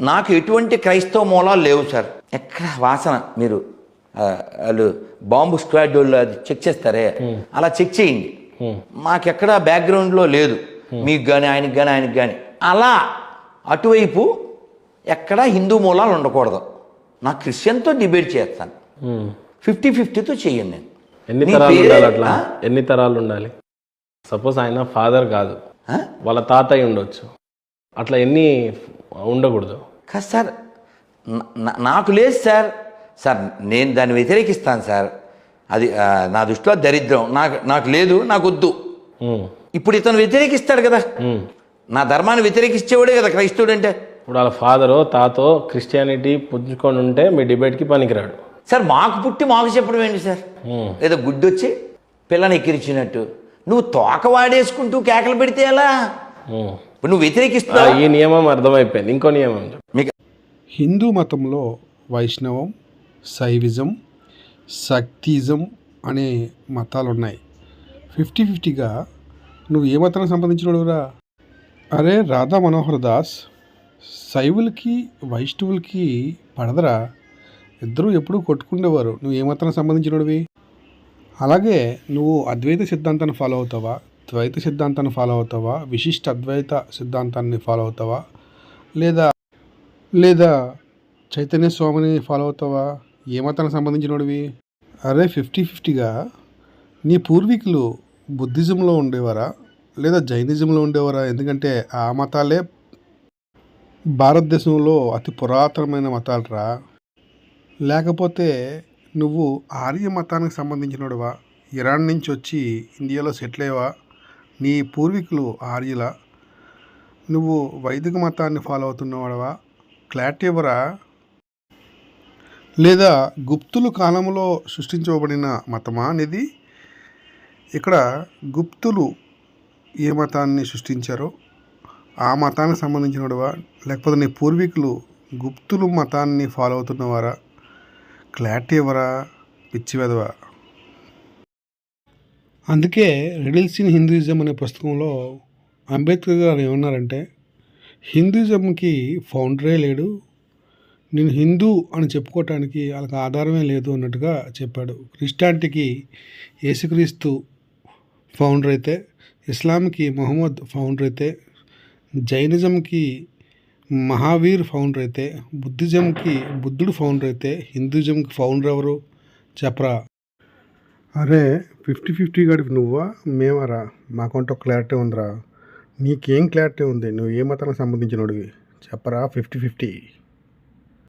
నాకు ఎటువంటి క్రైస్తవ మూలాలు లేవు సార్. ఎక్కడ వాసన? మీరు వాళ్ళు బాంబు స్క్వాడ్ వాళ్ళు అది చెక్ చేస్తారే? అలా చెక్ చేయండి. మాకెక్కడ బ్యాక్గ్రౌండ్లో లేదు. మీకు కానీ ఆయనకి కానీ ఆయనకి కానీ అలా అటువైపు ఎక్కడ హిందూ మూలాలు ఉండకూడదు. నా క్రిస్టియన్తో డిబేట్ చేస్తాను. ఫిఫ్టీ ఫిఫ్టీతో చెయ్యను నేను. ఎన్ని తరాలు ఉండాలి అట్లా? ఎన్ని తరాలు ఉండాలి? సపోజ్ ఆయన ఫాదర్ కాదు? వాళ్ళ తాతయ్య ఉండొచ్చు. అట్లా ఎన్ని ఉండకూడదు. కాదు సార్ నాకు లేదు సార్ సార్ నేను దాన్ని వ్యతిరేకిస్తాను సార్ అది నా దృష్టిలో దరిద్రం నాకు నాకు లేదు నాకు వద్దు. ఇప్పుడు ఇతను వ్యతిరేకిస్తాడు కదా. నా ధర్మాన్ని వ్యతిరేకించేవాడే కదా క్రైస్తవుడు అంటే ఇప్పుడు వాళ్ళ ఫాదరో తాతో క్రిస్టియానిటీ పుంజుకొని ఉంటే మీ డిబేట్కి పనికిరాడు. సార్ మాకు పుట్టి మాకు చెప్పడం ఏంటి సార్ ఉమ్. ఏదో గుడ్డొచ్చి పిల్లని ఎక్కిరించినట్టు నువ్వు తోక వాడేసుకుంటూ కేకలు పెడితే ఎలా. ఇప్పుడు నువ్వు ఆ, వ్యతిరేకిస్తావు ఈ నియమం అర్థమైపోయింది. ఇంకో నియమం. మీకు హిందూ మతంలో వైష్ణవం శైవిజం శక్తిజం అనే మతాలు ఉన్నాయి ఫిఫ్టీ ఫిఫ్టీగా నువ్వు ఏ మతానికి సంబంధించినడురా? అరే రాధా మనోహర్ దాస్ శైవులకి వైష్ణవులకి పడదరా. ఇద్దరూ ఎప్పుడూ కొట్టుకునేవారు నువ్వు ఏ మతానికి సంబంధించినడివి? అలాగే నువ్వు అద్వైత సిద్ధాంతాన్ని ఫాలో అవుతావా? ద్వైత సిద్ధాంతాన్ని ఫాలో అవుతావా? విశిష్ట అద్వైత సిద్ధాంతాన్ని ఫాలో అవుతావా? లేదా లేదా చైతన్య స్వామిని ఫాలో అవుతావా? ఏ మతానికి సంబంధించినవి అరే ఫిఫ్టీ ఫిఫ్టీగా నీ పూర్వీకులు బుద్ధిజంలో ఉండేవారా? లేదా జైనిజంలో ఉండేవారా? ఎందుకంటే ఆ మతాలే భారతదేశంలో అతి పురాతనమైన మతాలరా. లేకపోతే నువ్వు ఆర్య మతానికి సంబంధించినడువా? ఇరాన్ నుంచి వచ్చి ఇండియాలో సెటిల్ అయ్యవా? నీ పూర్వీకులు ఆర్యుల నువ్వు వైదిక మతాన్ని ఫాలో అవుతున్నవాడవా? క్లారిటీ ఇవ్వరా? లేదా గుప్తులు కాలంలో సృష్టించబడిన మతమా అనేది? ఇక్కడ గుప్తులు ఏ మతాన్ని సృష్టించారో ఆ మతానికి సంబంధించినవాడవా లేకపోతే నీ పూర్వీకులు గుప్తులు మతాన్ని ఫాలో అవుతున్నవారా? క్లారిటీ ఇవ్వరా పిచ్చి వెదవా అందుకే రిడిల్స్ ఇన్ హిందూయిజం అనే పుస్తకంలో అంబేద్కర్ గారు ఏమన్నారంటే హిందూయిజంకి ఫౌండరే లేడు. నేను హిందూ అని చెప్పుకోవటానికి వాళ్ళకి ఆధారమే లేదు అన్నట్టుగా చెప్పాడు. క్రిస్టియానిటీకి యేసుక్రీస్తు ఫౌండర్ అయితే ఇస్లాంకి మొహమ్మద్ ఫౌండర్ అయితే జైనిజంకి మహావీర్ ఫౌండర్ అయితే బుద్ధిజంకి బుద్ధుడు ఫౌండర్ అయితే హిందూయిజంకి ఫౌండర్ ఎవరు? చెప్పరా? అరే ఫిఫ్టీ ఫిఫ్టీ గడిపి నువ్వా మేమరా మాకంటూ క్లారిటీ ఉందిరా. నీకేం క్లారిటీ ఉంది? నువ్వు ఏ మతానికి సంబంధించినోడివి? చెప్పరా ఫిఫ్టీ ఫిఫ్టీ